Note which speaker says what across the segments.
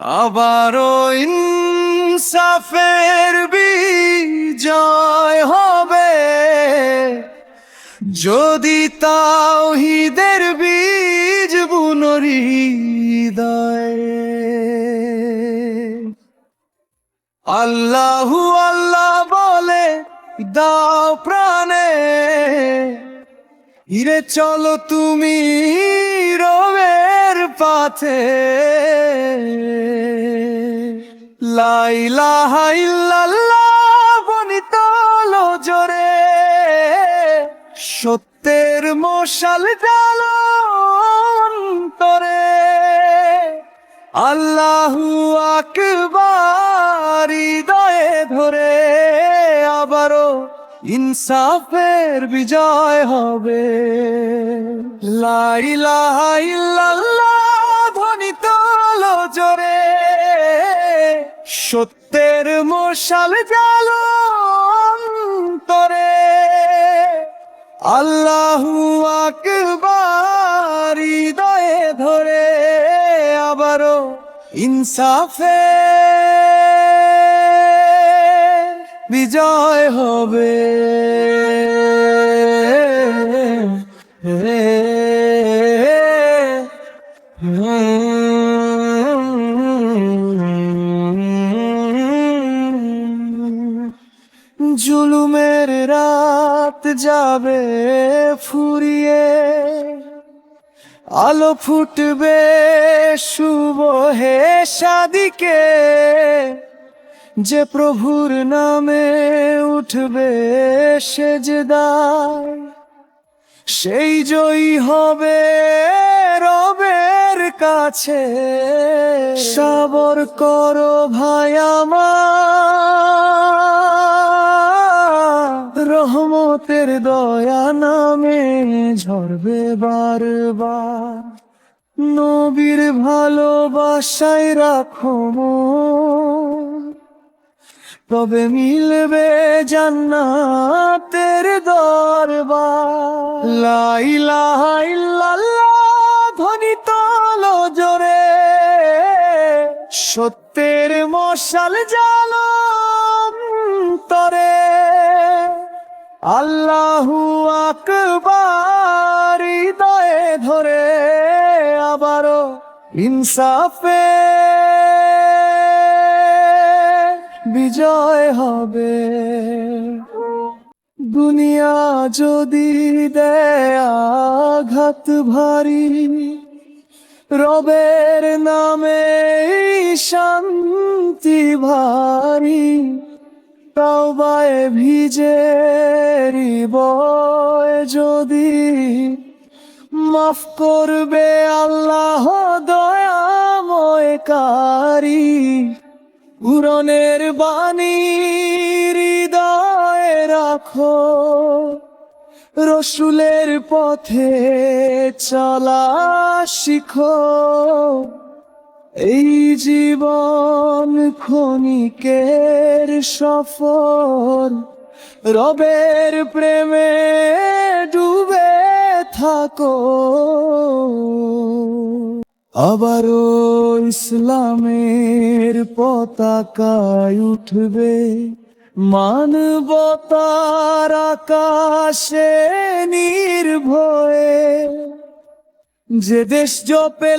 Speaker 1: আবারও ইনসাফের বিজয় হবে। যদি তাওহিদের বীজ বুনরিদয় আল্লাহু আল্লাহ বলে, দাও প্রাণে। হিরে চলো তুমি রবের পাথে। লাইলাহা ইল্লাল্লাহ বনিত জোরে সত্যের মশাল জালো অন্তরে আল্লাহু আকবার হৃদয়ে ধরে আবারও ইনসাফের বিজয় হবে। লা ইলাহা ইল্লাল্লাহ সত্যের মশাল জালো অন্তরে আল্লাহু আকবার হৃদয়ে ধরে আবারও ইনসাফে। বিজয় হবে। জুলুমের রাত যাবে ফুরিয়ে। আলো ফুটবে শুভ হে সাদিকে। যে প্রভুর নামে উঠবে সেজদায়। সেই জয়ী হবে রবের কাছে। সবর করো ভাই আমার। রহমতের দয়া নামে ঝরবে বারবার। নবীর ভালোবাসায় রাখো। তবে মিলবে জান্নাতের দরবার। লা ইলাহা ইল্লাল্লাহ ধ্বনি তোলো জোরে। সত্যের মশাল জালো তরে। আল্লাহু আকবার, হৃদয়ে ধরে আবারও ইনসাফে বিজয় হবে। দুনিয়া যদি দেয় আঘাত ভারী, রবের নামে শান্তি ভারী, তাওবায় ভিজে হৃদয় যদি মাফ করবে আল্লাহ দয়াময় কারি উড়নের বাণী হৃদয়ে রাখো, রসুলের পথে চলা শিখো। এই জীবন ক্ষণিকের সফর রবের প্রেমে ডুবে থাকো। আবারও ইসলামের পতাকায় উঠবে মানবতার আকাশে নির্ভয়ে। যে দেশ জপে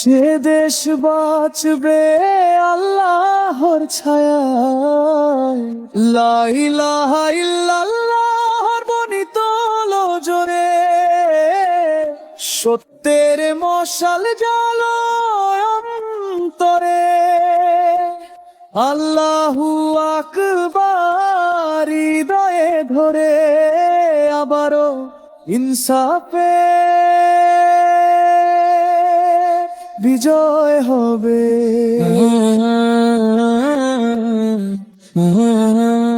Speaker 1: সে দেশ বাঁচবে আল্লাহর ছায়ায়। লা ইলাহা ইল্লাল্লাহর জোরে সত্যের মশাল জালো অন্তরে। আল্লাহু আকবার হৃদয়ে ধরে আবারও ইনসাফে বিজয় হবে।